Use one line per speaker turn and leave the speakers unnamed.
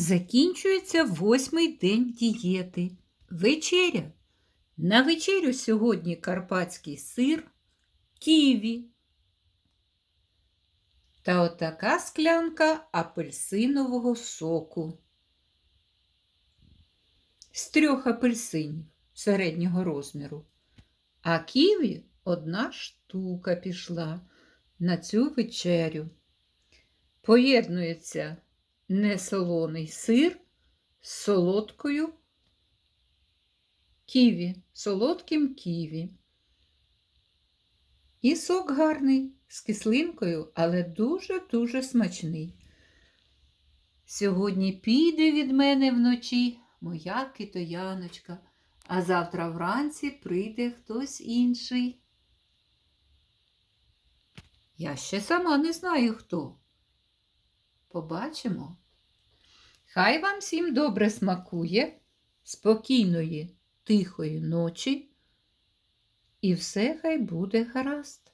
Закінчується восьмий день дієти. Вечеря. На вечерю сьогодні карпатський сир, ківі. Та отака склянка апельсинового соку. З трьох апельсинів середнього розміру. А ківі одна штука пішла на цю вечерю. Поєднується несолоний сир з солодкою ківі, солодким ківі. І сок гарний з кислинкою, але дуже-дуже смачний. Сьогодні піде від мене вночі моя китояночка, а завтра вранці прийде хтось інший. Я ще сама не знаю хто. Побачимо. Хай вам всім добре смакує, спокійної, тихої ночі, і все хай буде гаразд.